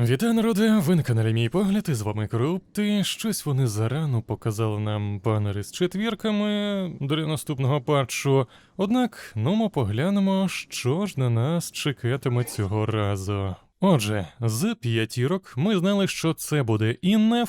Вітаю, народи! Ви на каналі Мій Погляд, і з вами Крупти. Щось вони зарано показали нам банери з четвірками для наступного патчу. Однак, ну ми поглянемо, що ж на нас чекатиме цього разу. Отже, з п'ятірок ми знали, що це буде і не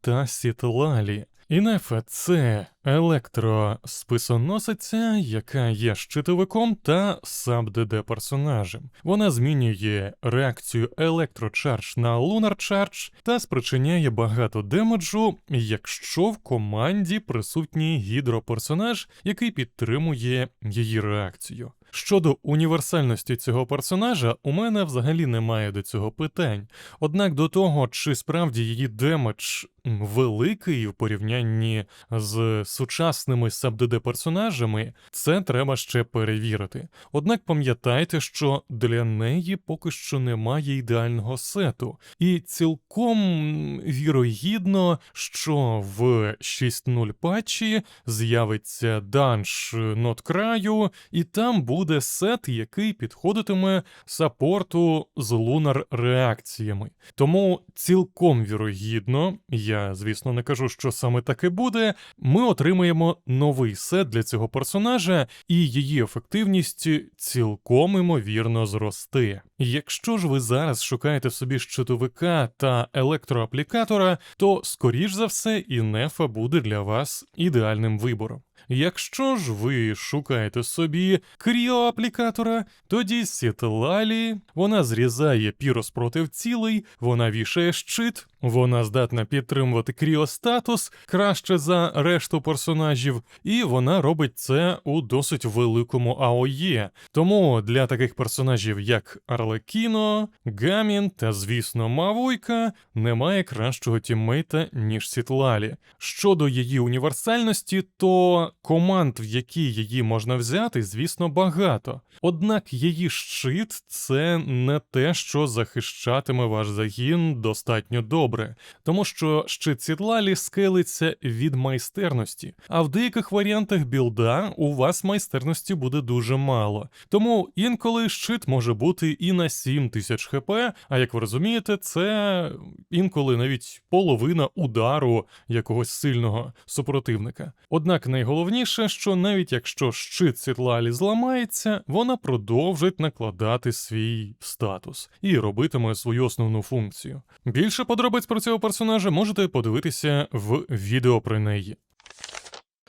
та Сітлалі. Інефа це електросписоносиця, яка є щитовиком та саб-ДД персонажем. Вона змінює реакцію електрочардж на лунар чардж та спричиняє багато демеджу, якщо в команді присутній гідроперсонаж, який підтримує її реакцію. Щодо універсальності цього персонажа, у мене взагалі немає до цього питань. Однак до того, чи справді її демедж великий в порівнянні з сучасними саб-ДД персонажами, це треба ще перевірити. Однак пам'ятайте, що для неї поки що немає ідеального сету, і цілком вірогідно, що в 6.0 патчі з'явиться данж нот краю, і там буде сет, який підходитиме саппорту з лунар реакціями. Тому цілком вірогідно, я звісно не кажу, що саме таке буде. Ми отримаємо новий сет для цього персонажа, і її ефективність цілком імовірно зросте. Якщо ж ви зараз шукаєте собі щитовика та електроаплікатора, то скоріш за все і нефа буде для вас ідеальним вибором. Якщо ж ви шукаєте собі кріоаплікатора, тоді Сітлалі, вона зрізає пірос проти цілей, вона вішає щит, вона здатна підтримувати кріостатус краще за решту персонажів, і вона робить це у досить великому АОЄ. Тому для таких персонажів, як Арлекіно, Гамін та, звісно, Мавуйка, немає кращого тіммейта, ніж Сітлалі. Щодо її універсальності, то команд, в які її можна взяти, звісно, багато. Однак її щит це не те, що захищатиме ваш загін достатньо добре, тому що щит Сітлалі скелиться від майстерності, а в деяких варіантах білда у вас майстерності буде дуже мало. Тому інколи щит може бути і на 7000 хп, а як ви розумієте, це інколи навіть половина удару якогось сильного супротивника. Однак найголовніше, що навіть якщо щит Сітлалі зламається, вона продовжить накладати свій статус і робитиме свою основну функцію. Більше подробиць про цього персонажа можете подивитися в відео про неї.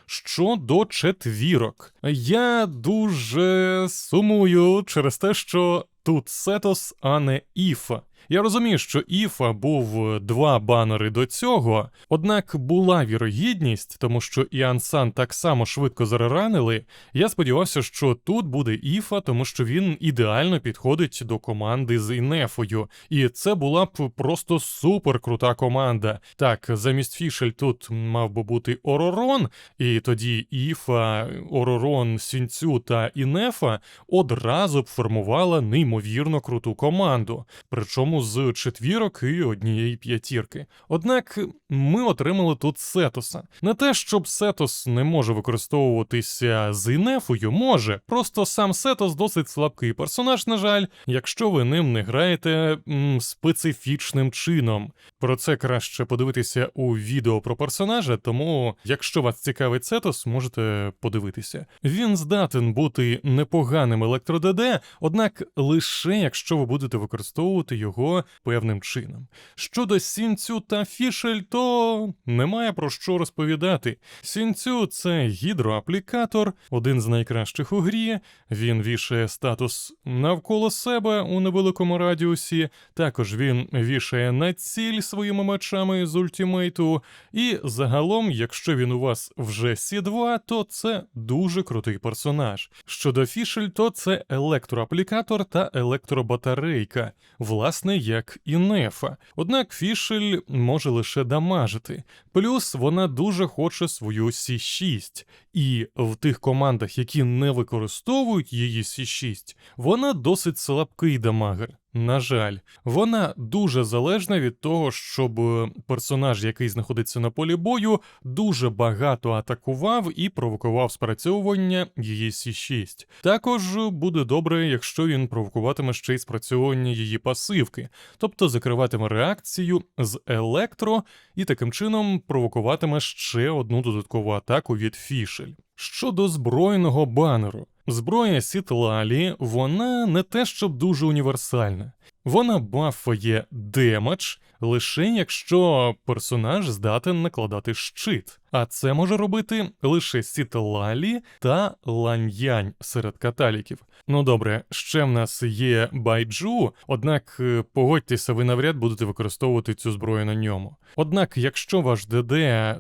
Щодо четвірок, я дуже сумую через те, що тут Сетос, а не Іфа. Я розумію, що Іфа був два банери до цього, однак була вірогідність, тому що Іан Сан так само швидко зареранили. Я сподівався, що тут буде Іфа, тому що він ідеально підходить до команди з Інефою. І це була б просто супер крута команда. Так, замість Фішель тут мав би бути Оророн, і тоді Іфа, Оророн, Сінцю та Інефа одразу б формувала неймовірно круту команду. Причому з четвірок і однієї п'ятірки. Однак ми отримали тут Сетоса. Не те, щоб Сетос не може використовуватися з Інефою, може. Просто сам Сетос досить слабкий персонаж, на жаль, якщо ви ним не граєте м, специфічним чином. Про це краще подивитися у відео про персонажа, тому якщо вас цікавить Сетос, можете подивитися. Він здатен бути непоганим електро-ДД, однак лише якщо ви будете використовувати його певним чином. Щодо Сінцю та Фішель, то немає про що розповідати. Сінцю це гідроаплікатор, один з найкращих у грі. Він вішає статус навколо себе у невеликому радіусі. Також він вішає на ціль своїми мечами з ультімейту. І загалом, якщо він у вас вже Сі2, то це дуже крутий персонаж. Щодо Фішель, то це електроаплікатор та електробатарейка, власне, як і Нефа. Однак Фішель може лише дамажити. Плюс вона дуже хоче свою Сі6, і в тих командах, які не використовують її Сі6, вона досить слабкий дамагер. На жаль, вона дуже залежна від того, щоб е, персонаж, який знаходиться на полі бою, дуже багато атакував і провокував спрацьовування її С6. Також буде добре, якщо він провокуватиме ще й спрацьовування її пасивки, тобто закриватиме реакцію з електро і таким чином провокуватиме ще одну додаткову атаку від Фішель. Щодо збройного банеру, зброя Сітлалі, вона не те щоб дуже універсальна. Вона бафає демедж лише якщо персонаж здатен накладати щит, а це може робити лише Сітлалі та Ланьянь серед каталіків. Ну добре, ще в нас є байджу, однак е, погодьтеся, ви навряд будете використовувати цю зброю на ньому. Однак, якщо ваш ДД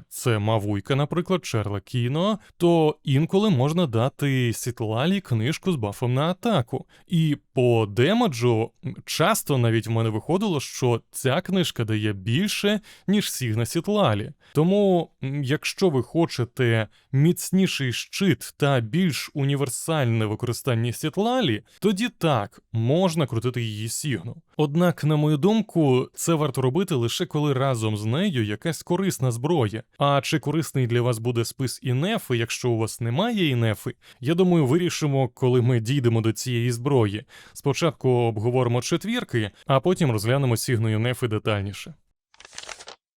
це Мавуйка, наприклад, Черла Кіно, то інколи можна дати Сітлалі книжку з бафом на атаку. І по демеджу часто навіть в мене виходило, що ця книжка дає більше, ніж Сігна Сітлалі. Тому, м, якщо ви хочете міцніший щит та більш універсальне використання Сітлалі, тоді так можна крутити її Сігну. Однак, на мою думку, це варто робити лише коли разом з нею якась корисна зброя. А чи корисний для вас буде спис інефи, якщо у вас немає інефи, я думаю, вирішимо, коли ми дійдемо до цієї зброї. Спочатку обговоримо четвірки, а потім розглянемо сігну інефи детальніше.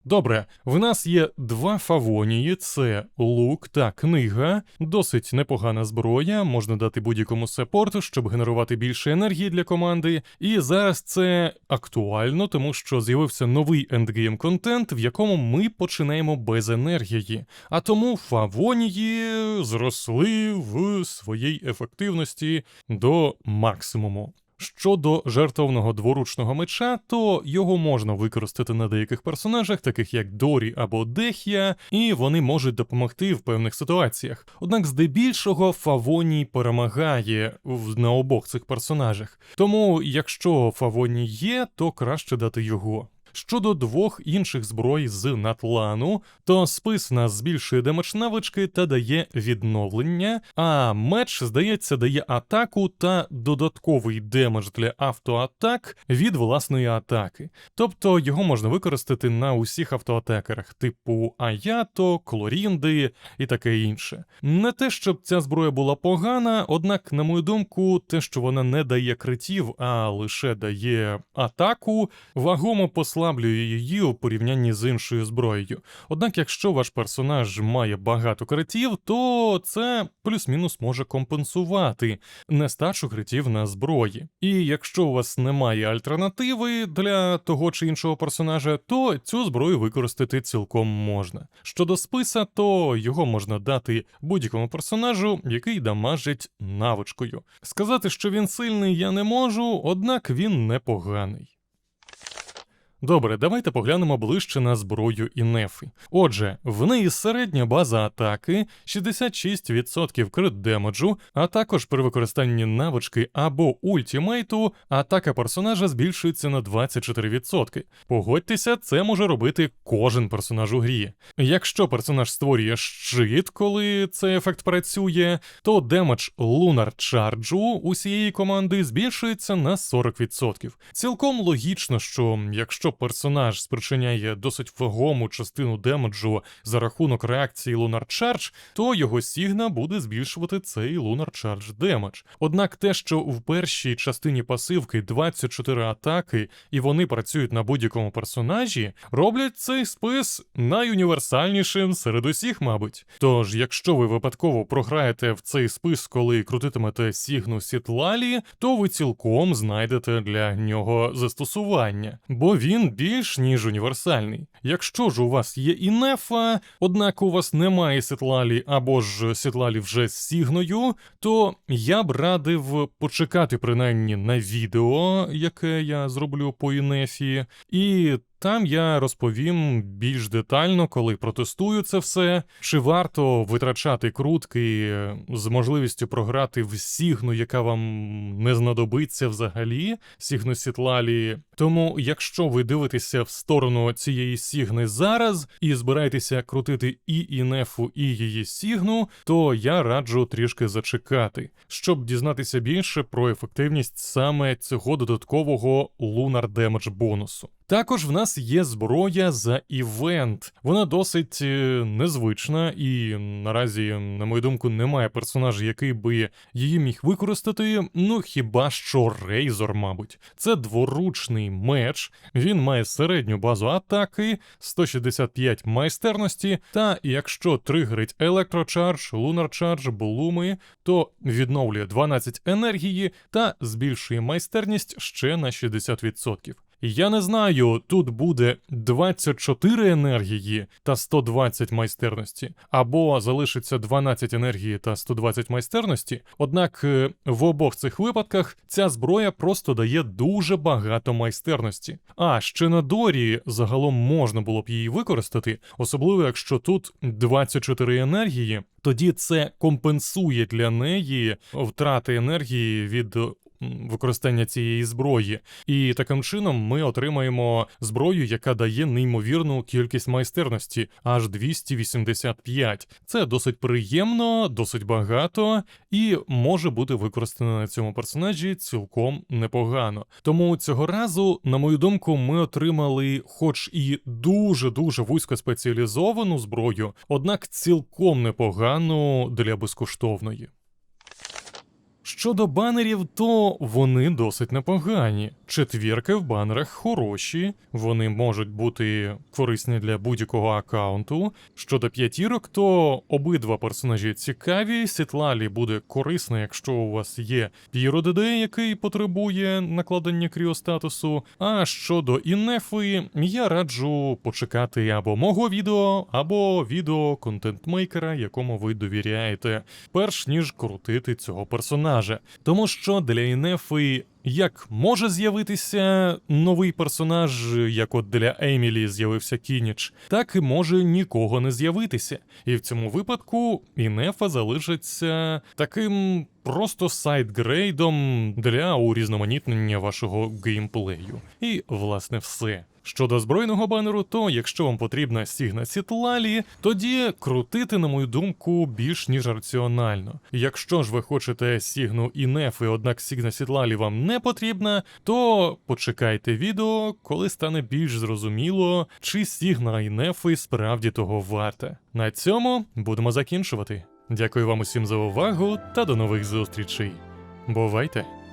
Добре, в нас є два фавонії: це лук та книга, досить непогана зброя, можна дати будь-якому саппорту, щоб генерувати більше енергії для команди. І зараз це актуально, тому що з'явився новий ендгейм контент, в якому ми починаємо без енергії. А тому фавонії зросли в своїй ефективності до максимуму. Щодо жертовного дворучного меча, то його можна використати на деяких персонажах, таких як Дорі або Дехія, і вони можуть допомогти в певних ситуаціях. Однак, здебільшого, Фавоній перемагає на обох цих персонажах. Тому, якщо Фавоній є, то краще дати його. Щодо двох інших зброй з натлану, то спис нас збільшує демедж навички та дає відновлення, а меч, здається, дає атаку та додатковий демедж для автоатак від власної атаки. Тобто його можна використати на усіх автоатакерах, типу Аято, Клорінди і таке інше. Не те, щоб ця зброя була погана, однак, на мою думку, те, що вона не дає критів, а лише дає атаку, вагомо послаблює її у порівнянні з іншою зброєю. Однак, якщо ваш персонаж має багато критів, то це плюс-мінус може компенсувати нестачу критів на зброї. І якщо у вас немає альтернативи для того чи іншого персонажа, то цю зброю використати цілком можна. Щодо списа, то його можна дати будь-якому персонажу, який дамажить навичкою. Сказати, що він сильний, я не можу, однак він непоганий. Добре, давайте поглянемо ближче на зброю Інефи. Отже, в неї середня база атаки 66% крит демеджу, а також при використанні навички або ультімейту атака персонажа збільшується на 24%. Погодьтеся, це може робити кожен персонаж у грі. Якщо персонаж створює щит, коли цей ефект працює, то демедж Lunar Charge усієї команди збільшується на 40%. Цілком логічно, що якщо персонаж спричиняє досить вагому частину демеджу за рахунок реакції Lunar Charge, то його сігна буде збільшувати цей Lunar Charge демедж. Однак те, що в першій частині пасивки 24 атаки, і вони працюють на будь-якому персонажі, роблять цей спис найуніверсальнішим серед усіх, мабуть. Тож, якщо ви випадково програєте в цей спис, коли крутитимете сігну Сітлалі, то ви цілком знайдете для нього застосування, бо він більш ніж універсальний. Якщо ж у вас є інефа, однак у вас немає Сітлалі або ж Сітлалі вже з сігною, то я б радив почекати принаймні на відео, яке я зроблю по інефі, і там я розповім більш детально, коли протестую це все, чи варто витрачати крутки з можливістю програти в Сігну, яка вам не знадобиться взагалі, Сігну Сітлалі. Тому, якщо ви дивитеся в сторону цієї Сігни зараз і збираєтеся крутити і Інефу, і її Сігну, то я раджу трішки зачекати, щоб дізнатися більше про ефективність саме цього додаткового Lunar Damage бонусу. Також в нас є зброя за івент. Вона досить е, незвична, і наразі, на мою думку, немає персонажа, який би її міг використати. Ну хіба що Рейзор, мабуть. Це дворучний меч. Він має середню базу атаки, 165 майстерності. Та якщо тригерить електрочардж, лунарчардж, блуми, то відновлює 12 енергії та збільшує майстерність ще на 60%. Я не знаю, тут буде 24 енергії та 120 майстерності, або залишиться 12 енергії та 120 майстерності. Однак е, в обох цих випадках ця зброя просто дає дуже багато майстерності. А ще на Дорі загалом можна було б її використати, особливо якщо тут 24 енергії. Тоді це компенсує для неї втрати енергії від використання цієї зброї, і таким чином ми отримаємо зброю, яка дає неймовірну кількість майстерності, аж 285. Це досить приємно, досить багато, і може бути використано на цьому персонажі цілком непогано. Тому цього разу, на мою думку, ми отримали, хоч і дуже дуже вузько спеціалізовану зброю, однак цілком непогану для безкоштовної. Щодо банерів, то вони досить непогані. Четвірки в банерах хороші, вони можуть бути корисні для будь-якого аккаунту. Щодо п'ятірок, то обидва персонажі цікаві. Сітлалі буде корисно, якщо у вас є Піро ДД, який потребує накладення кріостатусу. А щодо Інефи, я раджу почекати або мого відео, або відео контентмейкера, якому ви довіряєте, перш ніж крутити цього персонажа. Тому що для Інефи як може з'явитися новий персонаж, як от для Емілі з'явився Кініч, так і може нікого не з'явитися. І в цьому випадку Інефа залишиться таким просто сайдгрейдом для урізноманітнення вашого геймплею. І, власне, все. Щодо збройного банеру, то якщо вам потрібна Сігна Сітлалі, тоді крутити, на мою думку, більш ніж раціонально. Якщо ж ви хочете Сігну і Нефи, однак Сігна Сітлалі вам не потрібна, то почекайте відео, коли стане більш зрозуміло, чи Сігна і Нефи справді того варте. На цьому будемо закінчувати. Дякую вам усім за увагу та до нових зустрічей. Бувайте!